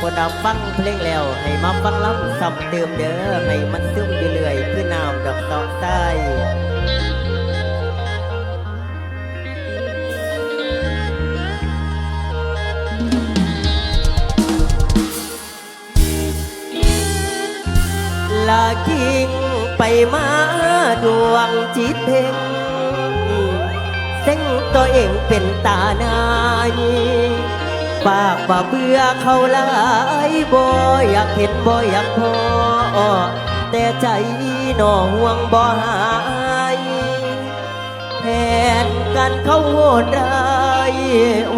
คนดับฟังเพลงแล้ว ให้มาฟังล้ำซ้ำเติมเด้อให้มันซึมอยู่เรื่อยคือน้ำดอกตอกใต้ลากิ้งไปมาดวงจิตเพ่งเส้งตัวเองเป็นตานาย ปากว่าเบื่อเขาหลายบ่อยากเห็นบ่อยากพอ แต่ใจน่อห่วงบ่หายแทนกันเขาโหดร้าย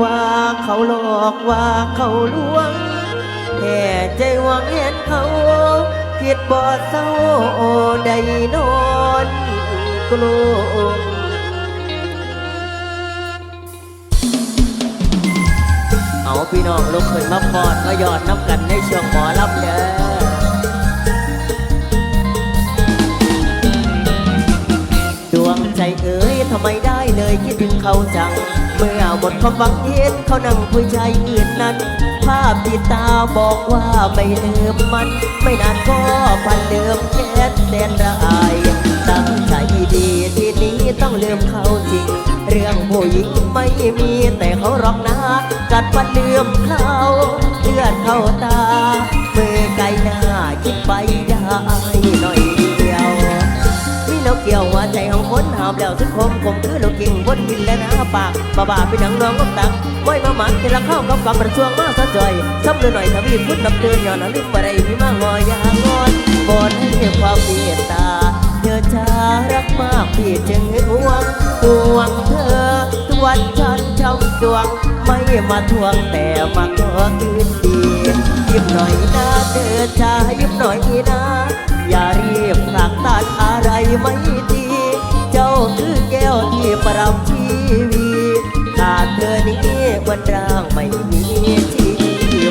ว่าเขาหลอกว่าเขาลวงแค่ใจหวังเห็นเขาคิดบ่เศร้าได้นอนกลัว พี่น้องลุกขึ้นมาพอดมาหยอดน้ำกันในช่วงหมอลำเด้อดวงใจเอ๋ยทำไมได้เลยคิดถึงเขาจัง เมื่อหมดความหวังเห็นเขานั่งคุยใจอื่นนั้น ภาพที่ตาบอกว่าไม่ลืมมัน ไม่นานก็พันเดิมแค่แสนระอายตั้งใจดีทีนี้ต้องลืมเขาจริง เรื่องผู้หญิงไม่มีแต่เขารอกนะกัดฟันลืมเขาเลือดเข้าตาเมื่อไกลหน้าคิดไปได้หน่อยเดียวมีนกเกี่ยวหัวใจของคนหามแล้วสุดคมคมคือลูกกิ่งบนกินและหน้าปากบาบาเป็นหนังน้องก็ตักไว้มาหมันทีละข้าวกับกับประช่วงมาสะจ่อยซ้ำเลยหน่อยทวีพุทธนับเตือนย้อนลืมอะไรพี่มางอย่างงอนบนให้ความเมตตา รักมากพี่จึงห่วงห่วงเธอทวันฉันช้ำดวง ไม่มาทวงแต่มาขอคืนดียิ้มหน่อยนะเธอชายิ้มหน่อยนะ อย่ารีบผลักตัดอะไรไม่ดี เจ้าคือแก้วที่ประดับชีวีขาดเธอนี้วันร่างไม่มีชี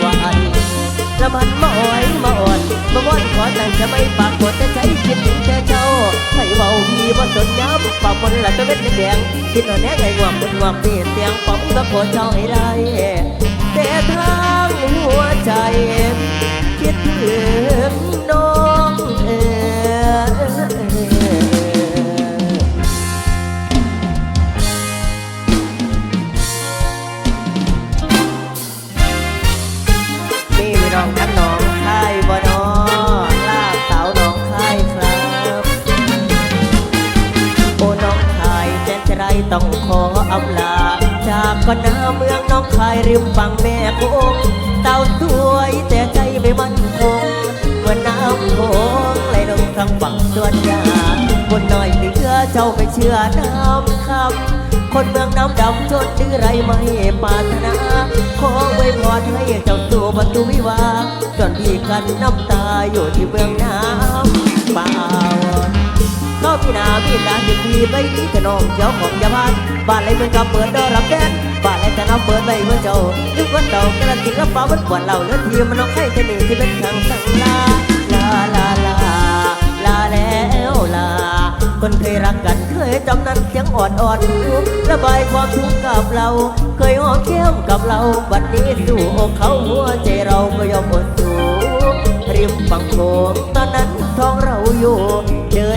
วันละมันมาอ่อยมาอ่อนมาว่อนขอแต่งจะไม่ปากกด จ้าให้เบาพี่บ่สนย้ำปากคนละจะเม็ดแดงคิดว่าแน่ไงงวกเป็นงวกเปลี่ยนเสียงป๋องมาโคเจ้าให้ไรแต่ทางหัวใจ ต้องขออำลา จากก่อนหน้าเมืองน้องคายริมฝั่งแม่คงเต่าสวยแต่ใจไม่มั่นคงเมื่อน้ำโขงไหลลงทางฝั่งสวนยางบนหน่อยเหลือเจ้าไปเชื่อน้ำคำคนเมืองน้ำดำจนดื้อไรไม่ปาถนา ขอไว้พรให้เจ้าตัวประตูวิวาจนพี่กันน้ำตาอยู่ที่เมืองน้ำเปล่า พี่นาพี่นาจะพีไปที่ขนมเจ้าของยาบ้านบ้านไรเมืองกับเปิดดอรับแดนบ้านไรจะนำเปิดไปเมื่อเจ้านึกว่าเต่ากระติกระเป๋ามันปวดเหล่าเลือดทีมันน้องไข่เทนี่ที่เป็นทางสังลาลาลาลาลาแล้วลา คนเคยรักกันเคยจำนั้นเสียงอ่อนอ่อนระบายความทุกข์กับเรา เคยหอมแก้มกับเราบัดนี้สู่อกเขาหัวใจเราก็ยอมอดสูริมฝั่งโขงตอนนั้นท้องเราอยู่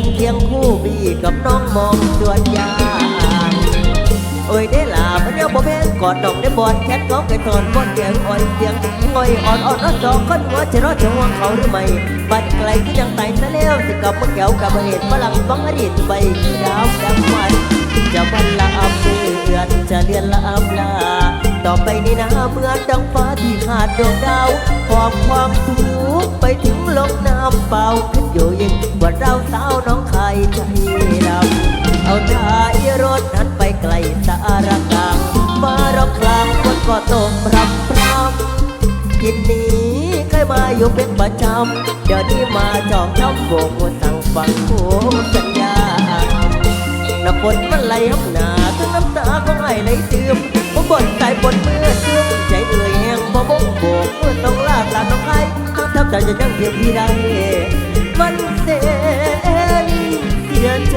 นเคียงคู่บีกับน้องมองสวนยางโอ้ยได้ลาพระเดียวบ่แม่นกอดดอกได้บอดแคทก็ไก่ตอนบอดเสียงอ่อนเสียงง่อยอ่อนอ่อนอ่อนสองคนหัวจะรอดจะห่วงเขาหรือไม่บัดไกลก็ยังไต่ซะแล้วสิกับมะเกี่ยวกับเหตุฝรั่งบังอดีตไปดาวดำมันจะวันละอับเดือนจะเดือนละอับลาต่อไปนี้นะเมื่อดังฟ้าที่ขาดดวงดาวหอบความทุกข์ไปถึงลงน้ำเปล่าขึ้นอยู่ยิ่งว่าเราสา ประจำเดี๋ยวนี้มาจองช้ำโบกหัวสั่งฟังโคสัญญาน้ำฝนมันไหลห้ำหนาทั้งน้ำตาของไอ้ไหลเติมผมบ่นใจบ่นเมื่อเชื่อใจเอ่ยแห้งบ่บงโบกเมื่อต้องลาตาน้องไอ้ทั้งทับใจจะยังเพียงพี่ได้มันเสียเสียใจ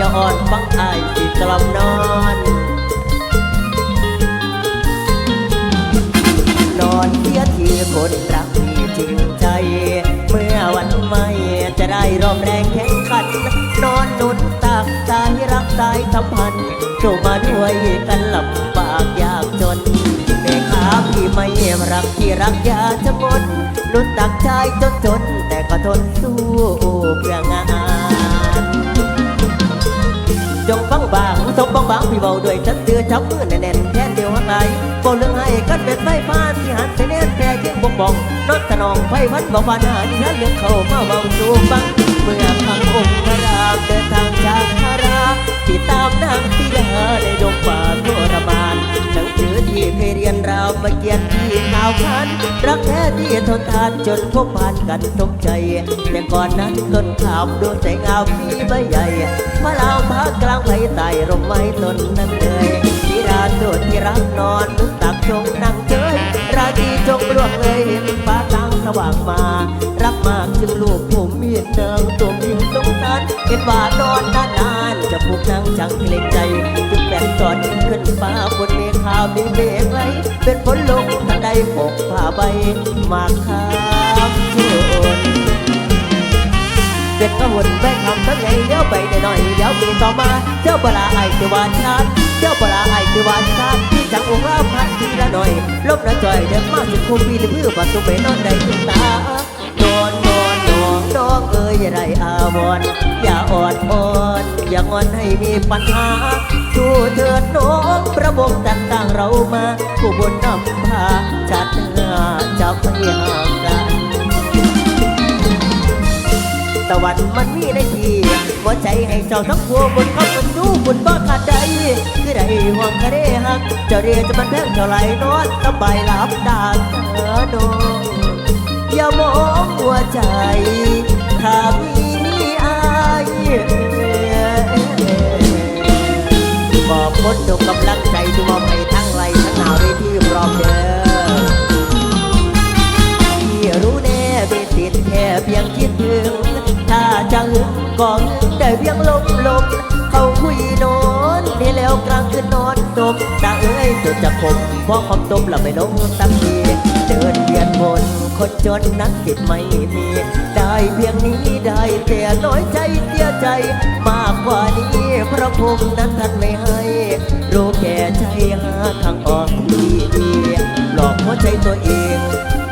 อย่าอ่อนฟังอายสิกล่อมนอน นอนเสียทีคนรักมีจริงใจ เมื่อวันไม่จะได้รอมแรงแข่งขัน นอนนุนตักสายรักสายสัมพันธ์เข้ามาด้วยกันลำบากยากจนแม่ค้าพี่ไม่รักที่รักอยาจะหมดนุนตักใจจนจนแต่ก็ทนสู้เพื่องาน จงฟังบางสมบางบางพี่เบาด้วยฉันเตือจับมือแน่นๆแค่เดียวหักไหลเบาเรื่องให้กันเป็นไฟฟ้าที่หันเสน่ห์แค่เคียงบกบองนดสนองไฟพันบอกว่าหน้าที่ฉันเลือกเข้ามาเบาสู่ฟังเมื่อพังองค์พระรามเดินทางจากพาราที่ตามนางสีดาในดงป่าทรมานหนังสือที่เคยเรียนราวมาเกียนที่ข่าวคัน รักแท้ที่ทนทานจนพบผ่านกันสมใจ แต่ก่อนนั้นต้นข่าวดูใสเงาพี่ใบใหญ่พระรามพักกลางไผ่ไต่ร่มไม้ต้นนั้นเลยสีดาตัวที่รักนอนนึกตักจงนั่งเฉยราตรีจงล่วงเลยเห็นฟ้าตั้งสว่างมา รักมากจึงลูกผมมีเนืองตัวมิงสงสารเห็นว่านอนนานๆจะผูกนางจังเกรงใจจึงแบ่งสอน ฟ้าบนเมฆขาวมีเมฆไหลเป็นฝนลงทันใดปกผ้าใบมาข้ามชนเป็นกระวนแบกคำทั้งไงเดี๋ยวไปได้หน่อยเดี๋ยวมีต่อมาเจ้าบลาไอคือวานชาติเจ้าบลาไอคือวานชาติที่จังองค์ราพันทีละหน่อยลบนะจ่อยเด็กมากสุดคุมปีหรือเพื่อปัสสุเบนอนได้ถึงตา น้องเอ้ยอย่าได้อาวรอย่าอ่อนอ่อนอย่างอนให้มีปัญหาสู้เถิดน้องระบบต่างๆเรามาผู้บนนำพาจัดหน้าจะไม่ห่างกันตะวันมันมีในทีหัวใจให้เจ้าทั้งพัวบนเขาเป็นดูบุญบ่ขาดใจคือได้ห่วงคาเรหักเจ้าเรียจะมันแพงเท่าไรนอนสบายหลับตาเธอดง อย่ามองหัวใจ ถ้ามีนี่อายบอกคนดูกำลังใจดูมองให้ทั้งไรทั้งหนาวในที่พร้อมเด้อที่รู้แน่เบสิทธิ์แค่เพียงคิดถึง ถ้าจะหึงก็หึงได้เพียงลมลมเขาคุยนอนนี่แล้วกลางคืนนอนตมตาเอ้ยตัวจะคมเพราะความตมหลับไม่ลงสักที เดินเวียนวนคนจนนั้นจิตไม่มี ได้เพียงนี้ได้แต่น้อยใจเสียใจ มากกว่านี้พระภูมินั้นท่านไม่ให้รู้แก่ใจหาทางออกที่ดีหลอกหัวใจตัวเอง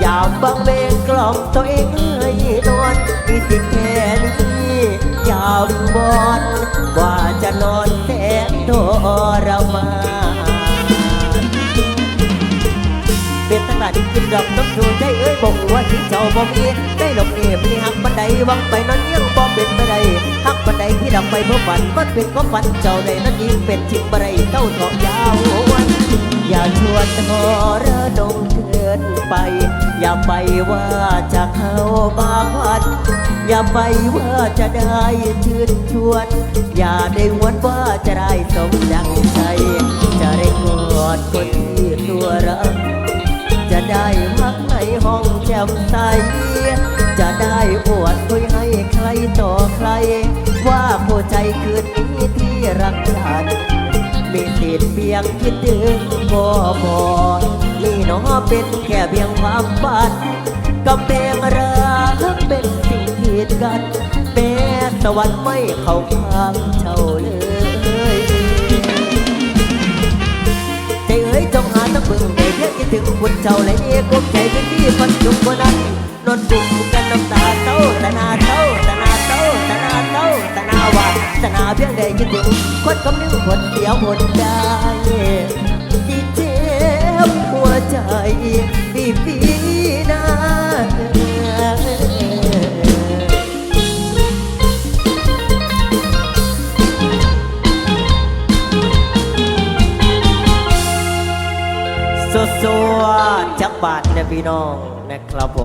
อยากบังเบงกล่อมตัวเองให้นอนมีสิ่งแค่นี้อยากบอน เป็นตั้งหลายที่กินดอกต้องดูใจเอ้ยบอกว่าที่เจ้าบ่มีได้ดอกนี่มีหักบันไดวังไปนอนเยี่ยงบ่เป็นไปได้หักบันไดที่ดับไปเพราะฝันมันเป็นความฝันเจ้าในนั้นยิ่งเป็นจริงบ่ไดเต้าทองยาววันอย่าชวนทอระดมเกินไป อย่าไปว่าจะเข้ามาพันอย่าไปว่าจะได้ชื่นชวน อย่าได้หวนว่าจะได้สมดังใจ จะได้กอดคนที่ตัวรัก แจ่มใส จะได้อวดคุยให้ใครต่อใคร ว่าหัวใจคืนนี้ที่รักฉันมีสิทธิ์เพียงคิดถึงก็พอนี่น้อเป็นแค่เพียงความฝันกับเพลงรักเป็นสิ่งผิดกันแม้สวรรค์ไม่เข้าข้างเจ้าเลยใจเอ้ยจงหาทั้งบึงได้เพียงคิดถึงคุณเจ้าและนี่กุมใจเป็ นที่พันจุกวันนั้นนอนกุมกันน้ำตาเต้าตานาเต้าตานาเต้าตานาเต้าตานาว่าตานาเพียงได้คิดถึงคนคำนึงคนเดียวคนได้ที่เจ็บหัวใจปีปีนาสวดจักบาทเนี่ยพี่น้อง rapo.